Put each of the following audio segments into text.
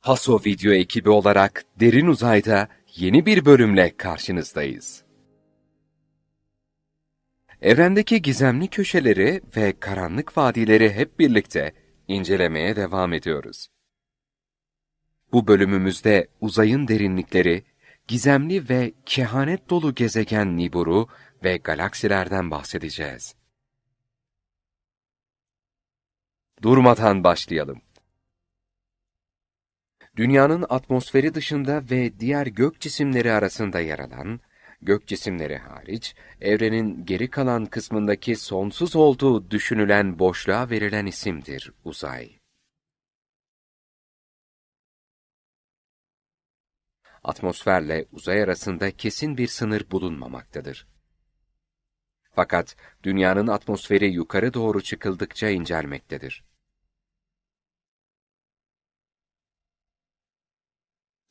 Haso Video ekibi olarak Derin Uzay'da yeni bir bölümle karşınızdayız. Evrendeki gizemli köşeleri ve karanlık vadileri hep birlikte incelemeye devam ediyoruz. Bu bölümümüzde uzayın derinlikleri, gizemli ve kehanet dolu gezegen Nibiru ve galaksilerden bahsedeceğiz. Durmadan başlayalım. Dünyanın atmosferi dışında ve diğer gök cisimleri arasında yer alan, gök cisimleri hariç, evrenin geri kalan kısmındaki sonsuz olduğu düşünülen boşluğa verilen isimdir uzay. Atmosferle uzay arasında kesin bir sınır bulunmamaktadır. Fakat dünyanın atmosferi yukarı doğru çıkıldıkça incelmektedir.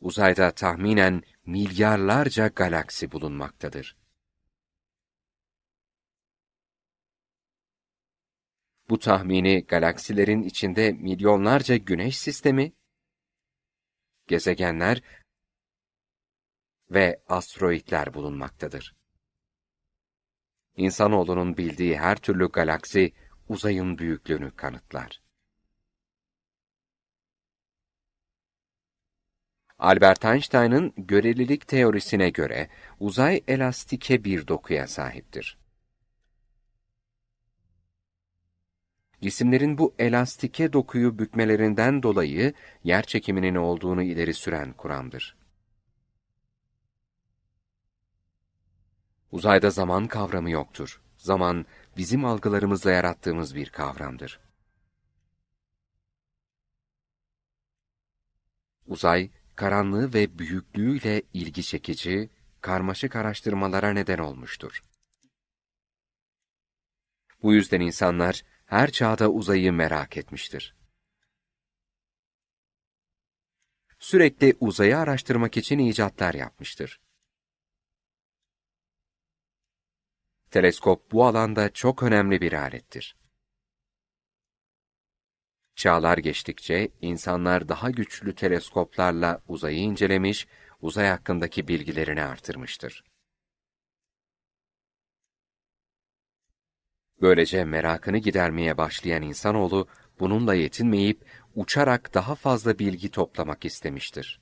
Uzayda tahminen milyarlarca galaksi bulunmaktadır. Bu tahmini galaksilerin içinde milyonlarca güneş sistemi, gezegenler ve asteroitler bulunmaktadır. İnsanoğlunun bildiği her türlü galaksi uzayın büyüklüğünü kanıtlar. Albert Einstein'ın görelilik teorisine göre uzay elastike bir dokuya sahiptir. Cisimlerin bu elastike dokuyu bükmelerinden dolayı yer çekiminin olduğunu ileri süren kuramdır. Uzayda zaman kavramı yoktur. Zaman, bizim algılarımızla yarattığımız bir kavramdır. Uzay, karanlığı ve büyüklüğüyle ilgi çekici, karmaşık araştırmalara neden olmuştur. Bu yüzden insanlar her çağda uzayı merak etmiştir. Sürekli uzayı araştırmak için icatlar yapmıştır. Teleskop bu alanda çok önemli bir alettir. Çağlar geçtikçe insanlar daha güçlü teleskoplarla uzayı incelemiş, uzay hakkındaki bilgilerini artırmıştır. Böylece merakını gidermeye başlayan insanoğlu bununla yetinmeyip uçarak daha fazla bilgi toplamak istemiştir.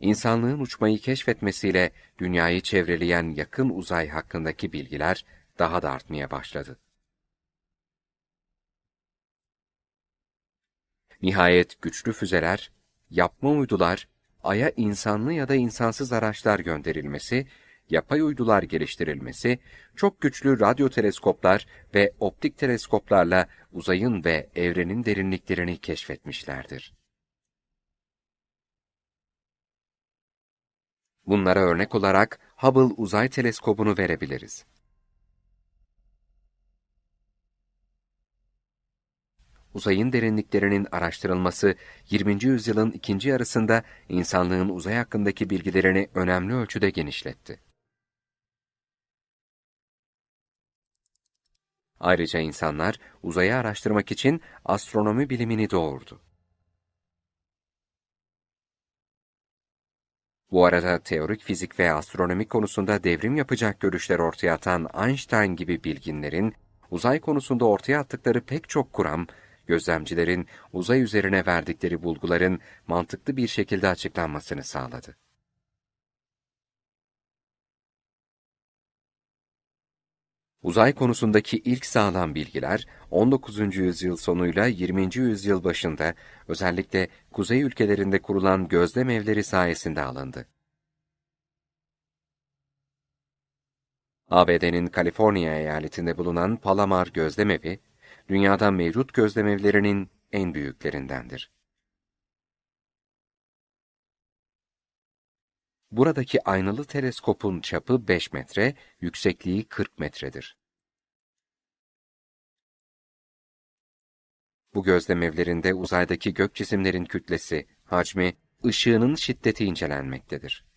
İnsanlığın uçmayı keşfetmesiyle dünyayı çevreleyen yakın uzay hakkındaki bilgiler daha da artmaya başladı. Nihayet güçlü füzeler, yapma uydular, Ay'a insanlı ya da insansız araçlar gönderilmesi, yapay uydular geliştirilmesi, çok güçlü radyo teleskoplar ve optik teleskoplarla uzayın ve evrenin derinliklerini keşfetmişlerdir. Bunlara örnek olarak Hubble Uzay Teleskobu'nu verebiliriz. Uzayın derinliklerinin araştırılması 20. yüzyılın ikinci yarısında insanlığın uzay hakkındaki bilgilerini önemli ölçüde genişletti. Ayrıca insanlar uzayı araştırmak için astronomi bilimini doğurdu. Bu arada teorik fizik ve astronomi konusunda devrim yapacak görüşler ortaya atan Einstein gibi bilginlerin, uzay konusunda ortaya attıkları pek çok kuram, gözlemcilerin uzay üzerine verdikleri bulguların mantıklı bir şekilde açıklanmasını sağladı. Uzay konusundaki ilk sağlam bilgiler 19. yüzyıl sonuyla 20. yüzyıl başında özellikle kuzey ülkelerinde kurulan gözlem evleri sayesinde alındı. ABD'nin Kaliforniya eyaletinde bulunan Palomar Gözlemevi, dünyada mevcut gözlemevlerinin en büyüklerindendir. Buradaki aynalı teleskopun çapı 5 metre, yüksekliği 40 metredir. Bu gözlemevlerinde uzaydaki gök cisimlerin kütlesi, hacmi, ışığının şiddeti incelenmektedir.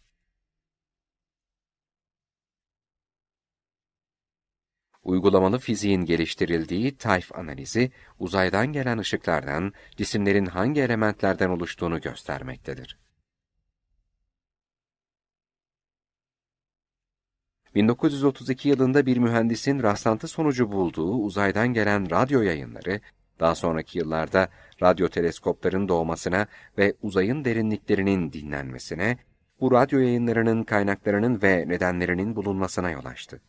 Uygulamalı fiziğin geliştirildiği tayf analizi, uzaydan gelen ışıklardan cisimlerin hangi elementlerden oluştuğunu göstermektedir. 1932 yılında bir mühendisin rastlantı sonucu bulduğu uzaydan gelen radyo yayınları, daha sonraki yıllarda radyo teleskopların doğmasına ve uzayın derinliklerinin dinlenmesine, bu radyo yayınlarının kaynaklarının ve nedenlerinin bulunmasına yol açtı.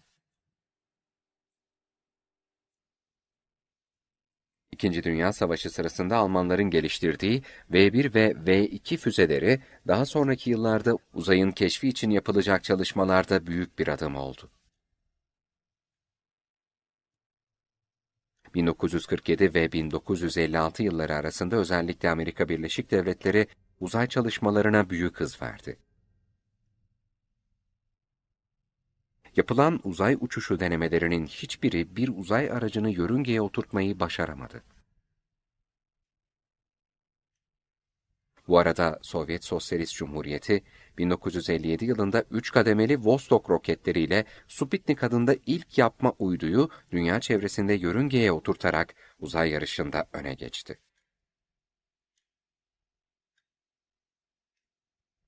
İkinci Dünya Savaşı sırasında Almanların geliştirdiği V-1 ve V-2 füzeleri daha sonraki yıllarda uzayın keşfi için yapılacak çalışmalarda büyük bir adım oldu. 1947 ve 1956 yılları arasında özellikle Amerika Birleşik Devletleri uzay çalışmalarına büyük hız verdi. Yapılan uzay uçuşu denemelerinin hiçbiri bir uzay aracını yörüngeye oturtmayı başaramadı. Bu arada Sovyet Sosyalist Cumhuriyeti 1957 yılında 3 kademeli Vostok roketleriyle Sputnik adında ilk yapma uyduyu dünya çevresinde yörüngeye oturtarak uzay yarışında öne geçti.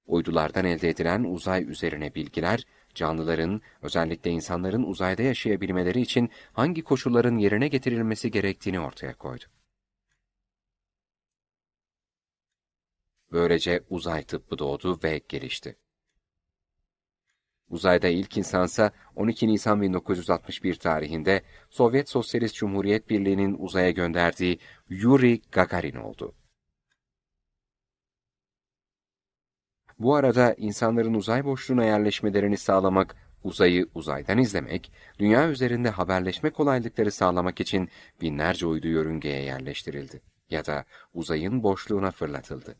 Uydulardan elde edilen uzay üzerine bilgiler, canlıların, özellikle insanların uzayda yaşayabilmeleri için hangi koşulların yerine getirilmesi gerektiğini ortaya koydu. Böylece uzay tıbbı doğdu ve gelişti. Uzayda ilk insansa 12 Nisan 1961 tarihinde Sovyet Sosyalist Cumhuriyet Birliği'nin uzaya gönderdiği Yuri Gagarin oldu. Bu arada insanların uzay boşluğuna yerleşmelerini sağlamak, uzayı uzaydan izlemek, dünya üzerinde haberleşme kolaylıkları sağlamak için binlerce uydu yörüngeye yerleştirildi ya da uzayın boşluğuna fırlatıldı.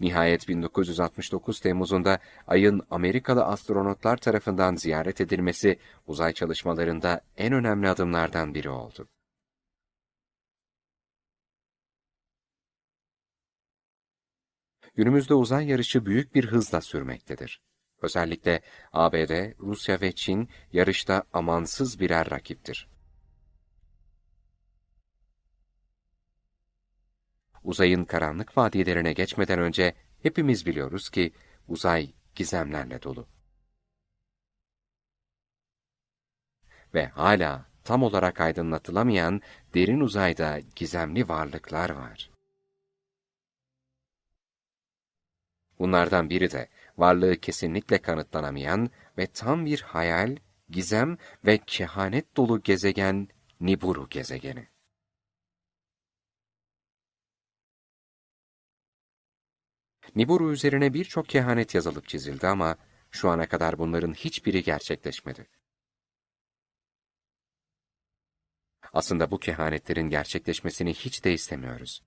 Nihayet 1969 Temmuz'unda Ay'ın Amerikalı astronotlar tarafından ziyaret edilmesi uzay çalışmalarında en önemli adımlardan biri oldu. Günümüzde uzay yarışı büyük bir hızla sürmektedir. Özellikle ABD, Rusya ve Çin yarışta amansız birer rakiptir. Uzayın karanlık vadilerine geçmeden önce hepimiz biliyoruz ki uzay gizemlerle dolu. Ve hala tam olarak aydınlatılamayan derin uzayda gizemli varlıklar var. Bunlardan biri de varlığı kesinlikle kanıtlanamayan ve tam bir hayal, gizem ve kehanet dolu gezegen Nibiru gezegeni. Nibiru üzerine birçok kehanet yazılıp çizildi ama şu ana kadar bunların hiçbiri gerçekleşmedi. Aslında bu kehanetlerin gerçekleşmesini hiç de istemiyoruz.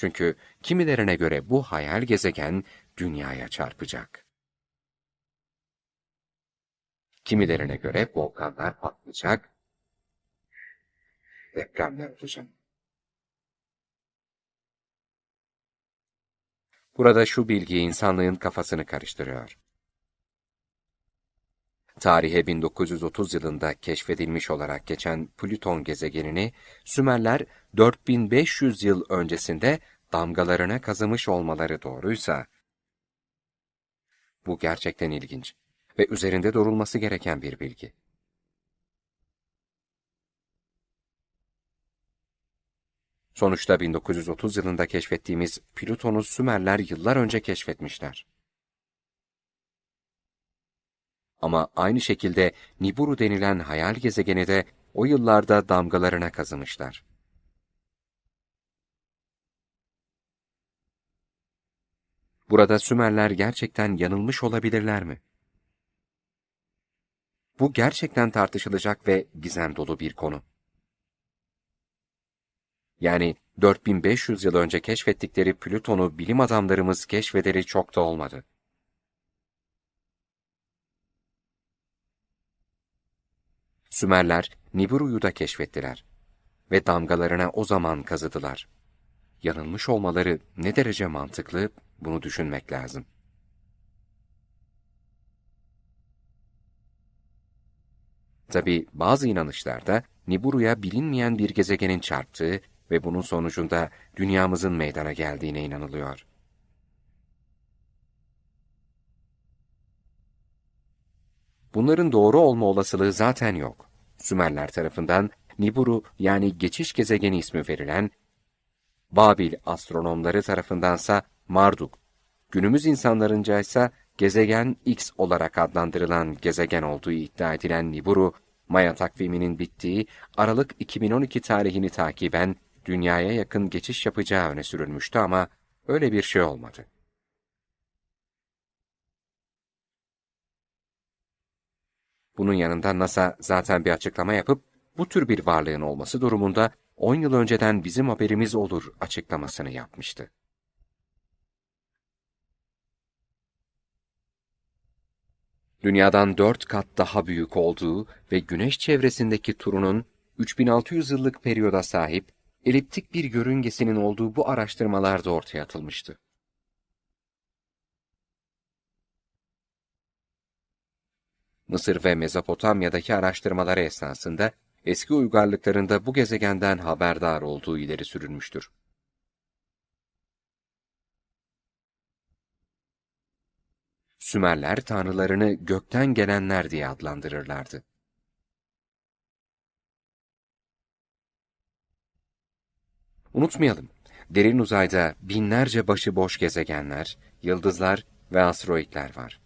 Çünkü kimilerine göre bu hayal gezegen dünyaya çarpacak. Kimilerine göre volkanlar patlayacak, depremler olacak. Burada şu bilgi insanlığın kafasını karıştırıyor. Tarihe 1930 yılında keşfedilmiş olarak geçen Plüton gezegenini Sümerler 4500 yıl öncesinde damgalarına kazımış olmaları doğruysa, bu gerçekten ilginç ve üzerinde durulması gereken bir bilgi. Sonuçta 1930 yılında keşfettiğimiz Plüton'u Sümerler yıllar önce keşfetmişler. Ama aynı şekilde Nibiru denilen hayal gezegeni de o yıllarda damgalarına kazımışlar. Burada Sümerler gerçekten yanılmış olabilirler mi? Bu gerçekten tartışılacak ve gizem dolu bir konu. Yani 4500 yıl önce keşfettikleri Plüton'u bilim adamlarımız keşfederi çok da olmadı. Sümerler Nibiru'yu da keşfettiler ve damgalarına o zaman kazıdılar. Yanılmış olmaları ne derece mantıklı bunu düşünmek lazım. Tabi bazı inanışlarda Nibiru'ya bilinmeyen bir gezegenin çarptığı ve bunun sonucunda dünyamızın meydana geldiğine inanılıyor. Bunların doğru olma olasılığı zaten yok. Sümerler tarafından Nibiru yani geçiş gezegeni ismi verilen, Babil astronomları tarafındansa Marduk, günümüz insanlarınca ise gezegen X olarak adlandırılan gezegen olduğu iddia edilen Nibiru, Maya takviminin bittiği Aralık 2012 tarihini takiben dünyaya yakın geçiş yapacağı öne sürülmüştü ama öyle bir şey olmadı. Bunun yanında NASA zaten bir açıklama yapıp bu tür bir varlığın olması durumunda 10 yıl önceden bizim haberimiz olur açıklamasını yapmıştı. Dünyadan 4 kat daha büyük olduğu ve güneş çevresindeki turunun 3600 yıllık periyoda sahip eliptik bir yörüngesinin olduğu bu araştırmalarda ortaya atılmıştı. Mısır ve Mezopotamya'daki araştırmaları esnasında eski uygarlıklarında bu gezegenden haberdar olduğu ileri sürülmüştür. Sümerler tanrılarını gökten gelenler diye adlandırırlardı. Unutmayalım, derin uzayda binlerce başıboş gezegenler, yıldızlar ve asteroitler var.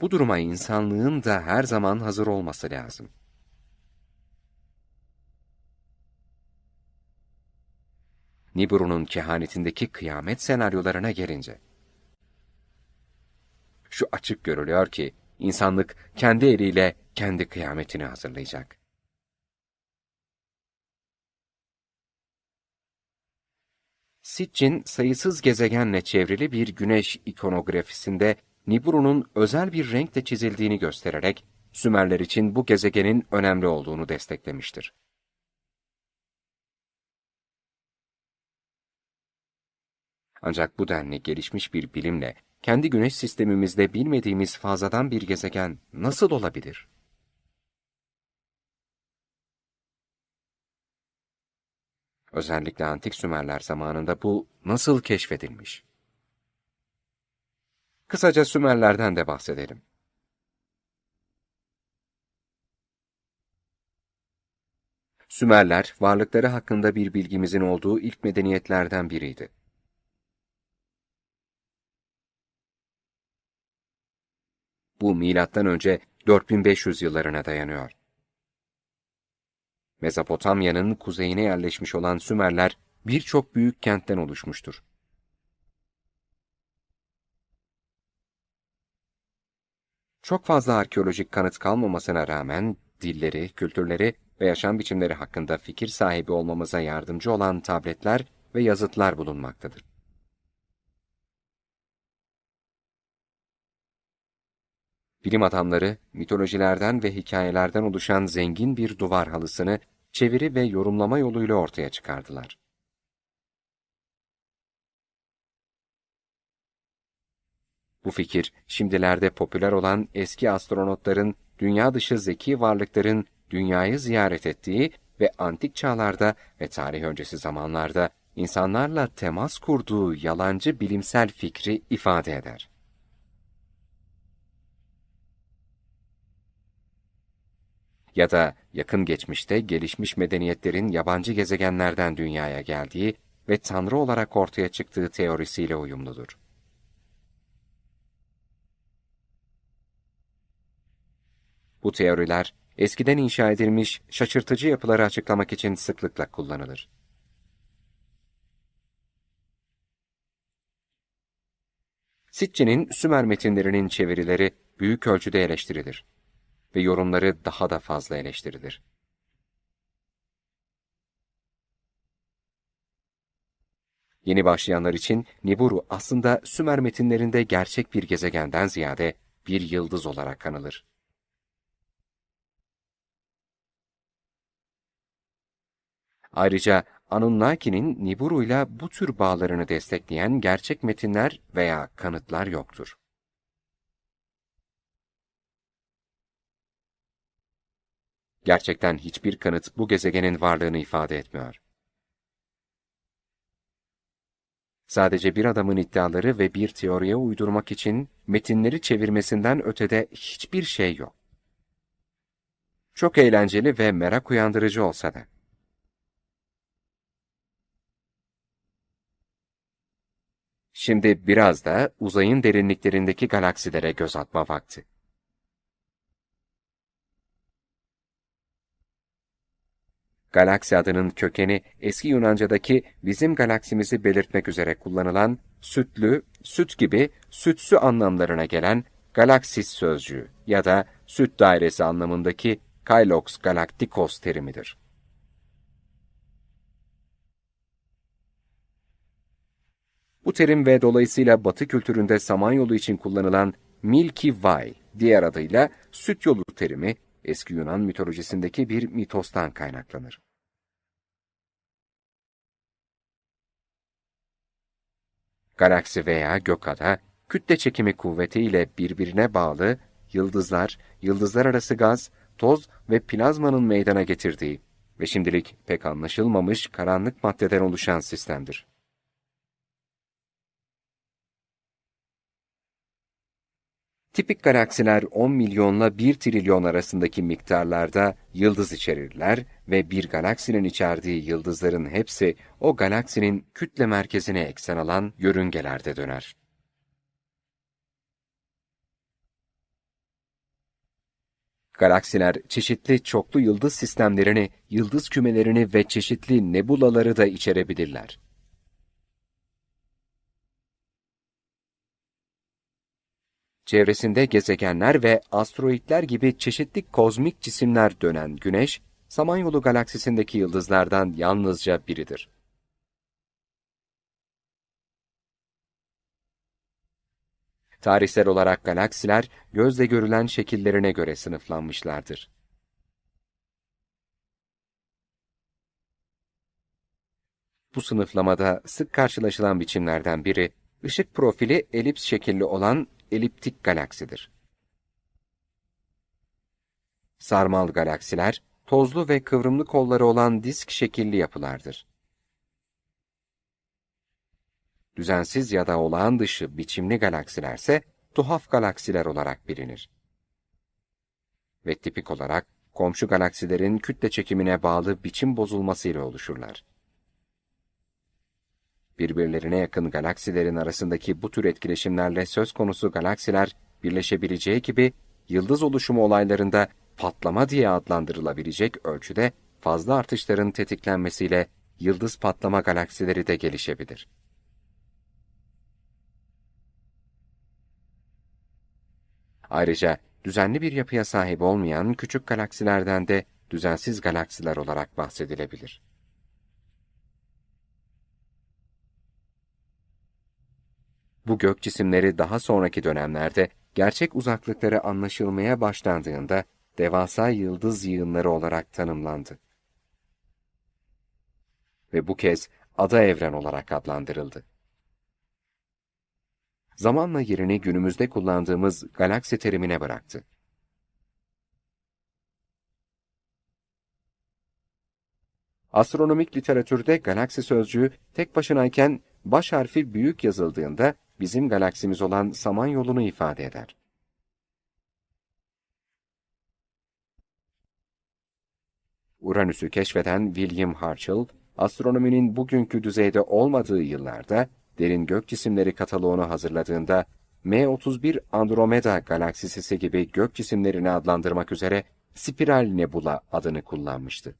Bu duruma insanlığın da her zaman hazır olması lazım. Nibiru'nun kehanetindeki kıyamet senaryolarına gelince, şu açık görülüyor ki, insanlık kendi eliyle kendi kıyametini hazırlayacak. Sitchin, sayısız gezegenle çevrili bir güneş ikonografisinde Nibiru'nun özel bir renkle çizildiğini göstererek, Sümerler için bu gezegenin önemli olduğunu desteklemiştir. Ancak bu denli gelişmiş bir bilimle, kendi güneş sistemimizde bilmediğimiz fazladan bir gezegen nasıl olabilir? Özellikle antik Sümerler zamanında bu nasıl keşfedilmiş? Kısaca Sümerlerden de bahsedelim. Sümerler, varlıkları hakkında bir bilgimizin olduğu ilk medeniyetlerden biriydi. Bu milattan önce 4500 yıllarına dayanıyor. Mezopotamya'nın kuzeyine yerleşmiş olan Sümerler birçok büyük kentten oluşmuştur. Çok fazla arkeolojik kanıt kalmamasına rağmen dilleri, kültürleri ve yaşam biçimleri hakkında fikir sahibi olmamıza yardımcı olan tabletler ve yazıtlar bulunmaktadır. Bilim adamları, mitolojilerden ve hikayelerden oluşan zengin bir duvar halısını çeviri ve yorumlama yoluyla ortaya çıkardılar. Bu fikir, şimdilerde popüler olan eski astronotların, dünya dışı zeki varlıkların dünyayı ziyaret ettiği ve antik çağlarda ve tarih öncesi zamanlarda insanlarla temas kurduğu yalancı bilimsel fikri ifade eder. Ya da yakın geçmişte gelişmiş medeniyetlerin yabancı gezegenlerden dünyaya geldiği ve tanrı olarak ortaya çıktığı teorisiyle uyumludur. Bu teoriler, eskiden inşa edilmiş şaşırtıcı yapıları açıklamak için sıklıkla kullanılır. Sitchin'in Sümer metinlerinin çevirileri büyük ölçüde eleştirilir ve yorumları daha da fazla eleştirilir. Yeni başlayanlar için Nibiru aslında Sümer metinlerinde gerçek bir gezegenden ziyade bir yıldız olarak anılır. Ayrıca Anunnaki'nin Nibiru'yla bu tür bağlarını destekleyen gerçek metinler veya kanıtlar yoktur. Gerçekten hiçbir kanıt bu gezegenin varlığını ifade etmiyor. Sadece bir adamın iddiaları ve bir teoriye uydurmak için metinleri çevirmesinden ötede hiçbir şey yok. Çok eğlenceli ve merak uyandırıcı olsa da. Şimdi biraz da uzayın derinliklerindeki galaksilere göz atma vakti. Galaksi adının kökeni eski Yunanca'daki bizim galaksimizi belirtmek üzere kullanılan sütlü, süt gibi, sütsü anlamlarına gelen galaksis sözcüğü ya da süt dairesi anlamındaki Kailox galacticos terimidir. Bu terim ve dolayısıyla Batı kültüründe Samanyolu için kullanılan Milky Way, diğer adıyla süt yolu terimi, eski Yunan mitolojisindeki bir mitostan kaynaklanır. Galaksi veya gökada, kütle çekimi kuvvetiyle birbirine bağlı yıldızlar, yıldızlar arası gaz, toz ve plazmanın meydana getirdiği ve şimdilik pek anlaşılmamış karanlık maddeden oluşan sistemdir. Tipik galaksiler 10 milyonla 1 trilyon arasındaki miktarlarda yıldız içerirler ve bir galaksinin içerdiği yıldızların hepsi o galaksinin kütle merkezine eksen alan yörüngelerde döner. Galaksiler çeşitli çoklu yıldız sistemlerini, yıldız kümelerini ve çeşitli nebulaları da içerebilirler. Çevresinde gezegenler ve asteroitler gibi çeşitli kozmik cisimler dönen Güneş, Samanyolu galaksisindeki yıldızlardan yalnızca biridir. Tarihsel olarak galaksiler gözle görülen şekillerine göre sınıflanmışlardır. Bu sınıflamada sık karşılaşılan biçimlerden biri, ışık profili elips şekilli olan eliptik galaksidir. Sarmal galaksiler, tozlu ve kıvrımlı kolları olan disk şekilli yapılardır. Düzensiz ya da olağan dışı biçimli galaksilerse tuhaf galaksiler olarak bilinir. Ve tipik olarak komşu galaksilerin kütle çekimine bağlı biçim bozulmasıyla oluşurlar. Birbirlerine yakın galaksilerin arasındaki bu tür etkileşimlerle söz konusu galaksiler birleşebileceği gibi yıldız oluşumu olaylarında patlama diye adlandırılabilecek ölçüde fazla artışların tetiklenmesiyle yıldız patlama galaksileri de gelişebilir. Ayrıca düzenli bir yapıya sahip olmayan küçük galaksilerden de düzensiz galaksiler olarak bahsedilebilir. Bu gök cisimleri daha sonraki dönemlerde gerçek uzaklıkları anlaşılmaya başlandığında devasa yıldız yığınları olarak tanımlandı. Ve bu kez ada evren olarak adlandırıldı. Zamanla yerini günümüzde kullandığımız galaksi terimine bıraktı. Astronomik literatürde galaksi sözcüğü tek başınayken baş harfi büyük yazıldığında bizim galaksimiz olan Samanyolu'nu ifade eder. Uranüs'ü keşfeden William Herschel, astronominin bugünkü düzeyde olmadığı yıllarda derin gök cisimleri kataloğunu hazırladığında M31 Andromeda galaksisi gibi gök cisimlerini adlandırmak üzere Spiral Nebula adını kullanmıştı.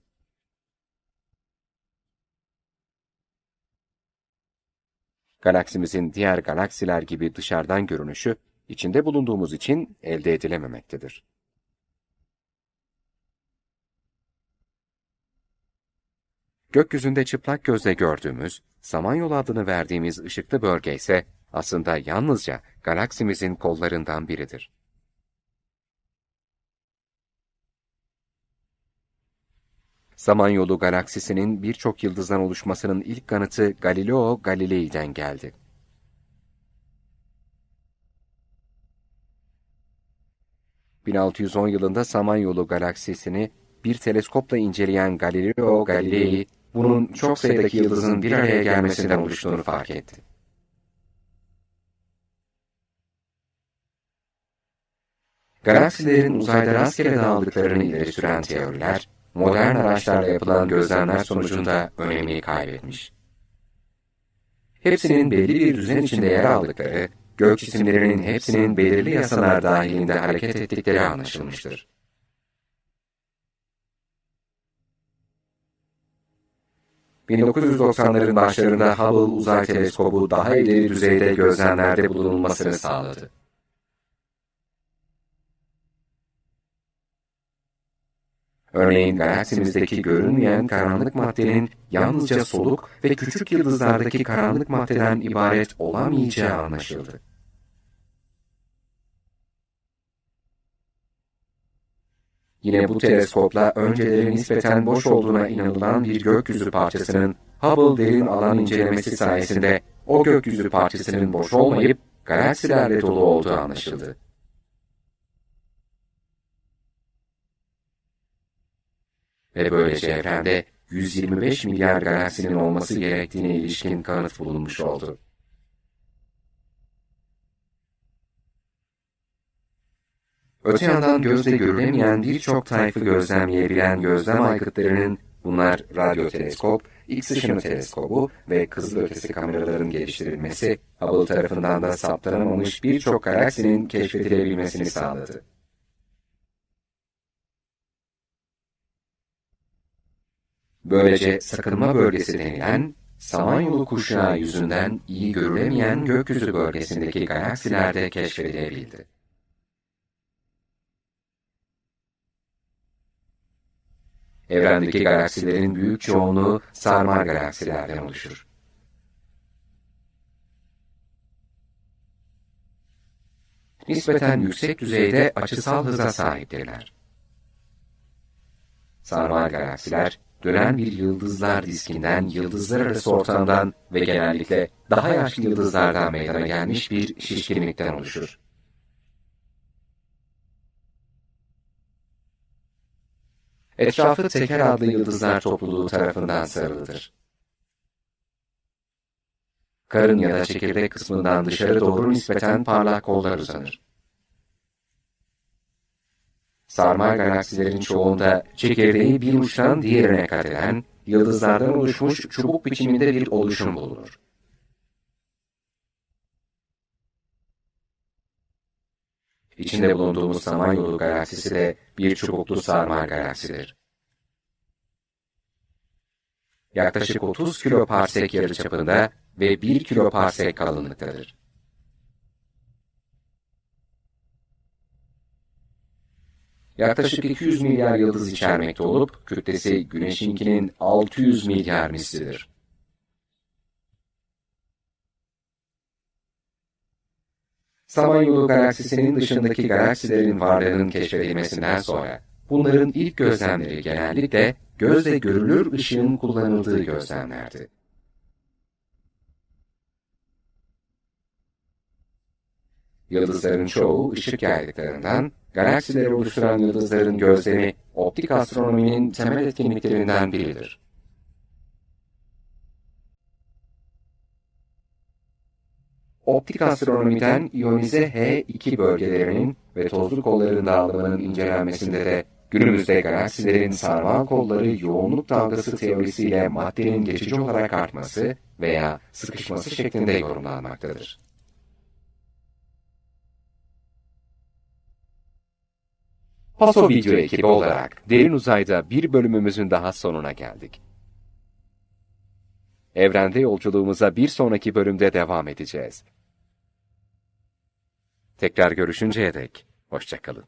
Galaksimizin diğer galaksiler gibi dışarıdan görünüşü, içinde bulunduğumuz için elde edilememektedir. Gökyüzünde çıplak gözle gördüğümüz, Samanyolu adını verdiğimiz ışıklı bölge ise aslında yalnızca galaksimizin kollarından biridir. Samanyolu galaksisinin birçok yıldızdan oluşmasının ilk kanıtı Galileo Galilei'den geldi. ...1610 yılında Samanyolu galaksisini bir teleskopla inceleyen Galileo Galilei, bunun çok sayıdaki yıldızın bir araya gelmesinden oluştuğunu fark etti. Galaksilerin uzayda rastgele dağıldıklarını ileri süren teoriler, modern araçlarla yapılan gözlemler sonucunda önemini kaybetmiş. Hepsinin belli bir düzen içinde yer aldıkları, gök cisimlerinin hepsinin belirli yasalar dahilinde hareket ettikleri anlaşılmıştır. ...1990'ların başlarında Hubble Uzay Teleskobu daha ileri düzeyde gözlemlerde bulunulmasını sağladı. Örneğin galaksimizdeki görünmeyen karanlık maddenin yalnızca soluk ve küçük yıldızlardaki karanlık maddeden ibaret olamayacağı anlaşıldı. Yine bu teleskopla önceleri nispeten boş olduğuna inanılan bir gökyüzü parçasının Hubble derin alan incelemesi sayesinde o gökyüzü parçasının boş olmayıp galaksilerle dolu olduğu anlaşıldı. Ve böylece evrende 125 milyar galaksinin olması gerektiğine ilişkin kanıt bulunmuş oldu. Öte yandan gözle görülemeyen birçok tayfı gözlemleyebilen gözlem aygıtlarının bunlar radyo teleskop, X ışını teleskobu ve kızılötesi kameraların geliştirilmesi, Hubble tarafından da saptanamamış birçok galaksinin keşfedilebilmesini sağladı. Böylece sakınma bölgesi denilen, Samanyolu kuşağı yüzünden iyi görülemeyen gökyüzü bölgesindeki galaksiler de keşfedilebildi. Evrendeki galaksilerin büyük çoğunluğu sarmal galaksilerden oluşur. Nispeten yüksek düzeyde açısal hıza sahiptirler. Sarmal galaksiler, dönen bir yıldızlar diskinden, yıldızlar arası ortamdan ve genellikle daha yaşlı yıldızlardan meydana gelmiş bir şişkinlikten oluşur. Etrafı Teker adlı yıldızlar topluluğu tarafından sarılıdır. Karın ya da çekirdek kısmından dışarı doğru nispeten parlak kollar uzanır. Sarmal galaksilerin çoğunda çekirdeği bir uçtan diğerine kat eden, yıldızlardan oluşmuş çubuk biçiminde bir oluşum bulunur. İçinde bulunduğumuz Samanyolu galaksisi de bir çubuklu sarmal galaksidir. Yaklaşık 30 kiloparsek yarıçapında ve 1 kiloparsek kalınlıktadır. Yaklaşık 200 milyar yıldız içermekte olup, kütlesi Güneş'inkinin 600 milyar mislidir. Samanyolu galaksisinin dışındaki galaksilerin varlığının keşfedilmesinden sonra, bunların ilk gözlemleri genellikle gözle görülür ışığın kullanıldığı gözlemlerdi. Yıldızların çoğu ışık yaydıklarından, galaksileri oluşturan yıldızların gözlemi optik astronominin temel etkinliklerinden biridir. Optik astronomiden iyonize H2 bölgelerinin ve tozlu kolların dağılımının incelenmesinde de günümüzde galaksilerin sarmal kolları yoğunluk dalgası teorisiyle maddenin geçici olarak artması veya sıkışması şeklinde yorumlanmaktadır. Paso Video ekibi olarak Derin Uzay'da bir bölümümüzün daha sonuna geldik. Evrende yolculuğumuza bir sonraki bölümde devam edeceğiz. Tekrar görüşünceye dek, hoşçakalın.